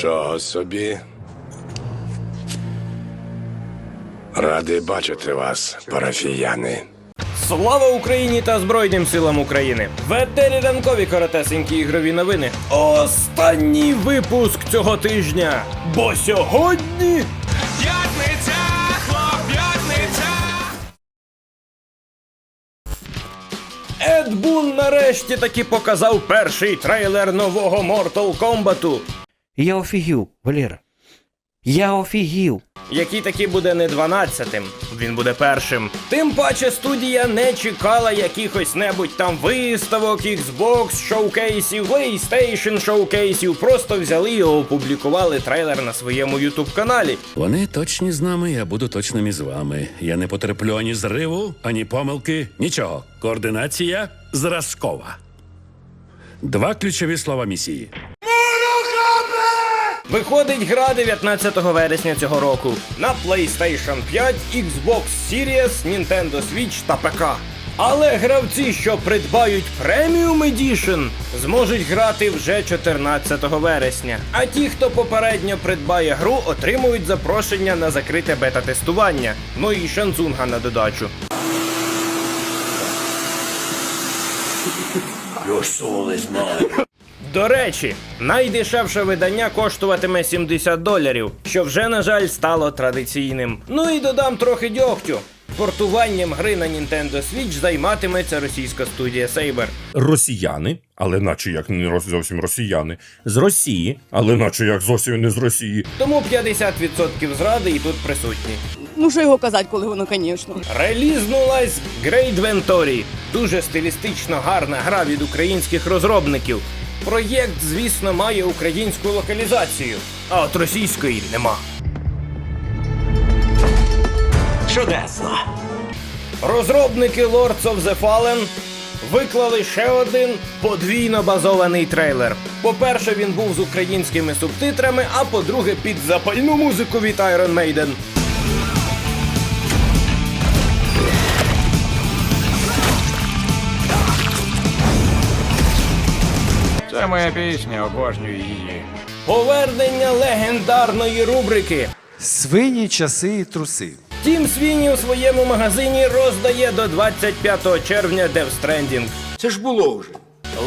Нічого собі. Радий бачити вас, парафіяни. Слава Україні та Збройним силам України! В етері ранкові коротесенькі ігрові новини. Останній випуск цього тижня. Бо сьогодні П'ятниця, хлоп'ятниця! Ед Бун нарешті таки показав перший трейлер нового Mortal Kombat, Я офігів, Валера. Я офігів. який таки буде не 12-тим, він буде першим. Тим паче студія не чекала якихось небудь там виставок, Xbox, шоукейсів, PlayStation шоукейсів. Просто взяли і опублікували трейлер на своєму YouTube каналі. Вони точні з нами, я буду точним із вами. Я не потерплю ані зриву, ані помилки, нічого. Координація зразкова. Два ключові слова місії. Виходить гра 19 вересня цього року на PlayStation 5, Xbox Series, Nintendo Switch та ПК. Але гравці, що придбають Premium Edition, зможуть грати вже 14 вересня. А ті, хто попередньо придбає гру, отримують запрошення на закрите бета-тестування. Ну і шанцунга на додачу. До речі, найдешевше видання коштуватиме 70 доларів, що вже, на жаль, стало традиційним. Ну і додам трохи дьогтю. Портуванням гри на Nintendo Switch займатиметься російська студія Saber. росіяни, але наче як не зовсім росіяни, з Росії, але наче як зовсім не з Росії. Тому 50% зради і тут присутні. Ну що його казати, коли воно, звісно. Релізнулась Great Ventory. Дуже стилістично гарна гра від українських розробників. Проєкт, звісно, має українську локалізацію, а от російської нема. Чудесно! Розробники Lords of the Fallen виклали ще один подвійно базований трейлер. По-перше, він був з українськими субтитрами, а по-друге, під запальну музику від Iron Maiden. Це моя пісня, обожнюю її. Повернення легендарної рубрики. Свині, часи і труси. Тім Свіні у своєму магазині роздає до 25 червня Death Stranding. Це ж було вже.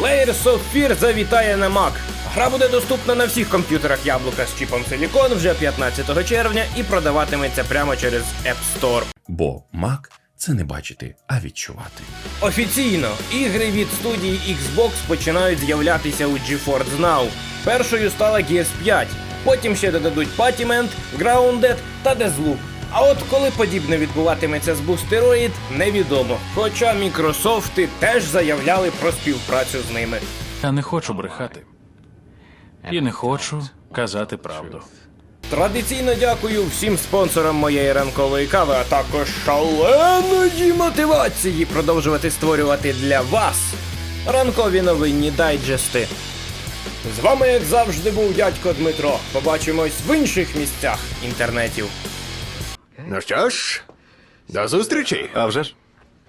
Layers of Fear завітає на Mac. Гра буде доступна на всіх комп'ютерах яблука з чіпом Silicon вже 15 червня і продаватиметься прямо через App Store. Бо мак це не бачити, а відчувати. Офіційно ігри від студії Xbox починають з'являтися у GeForce Now. Першою стала Gears 5, потім ще додадуть Patiment, Grounded та Deathloop. А от коли подібне відбуватиметься з Boosteroid, невідомо. Хоча Мікрософти теж заявляли про співпрацю з ними. Я не хочу брехати. І не хочу казати правду. Традиційно дякую всім спонсорам моєї ранкової кави, а також шаленої мотивації продовжувати створювати для вас ранкові новинні дайджести. З вами, як завжди, був дядько Дмитро. Побачимось в інших місцях інтернетів. Ну що ж, до зустрічі. А вже ж?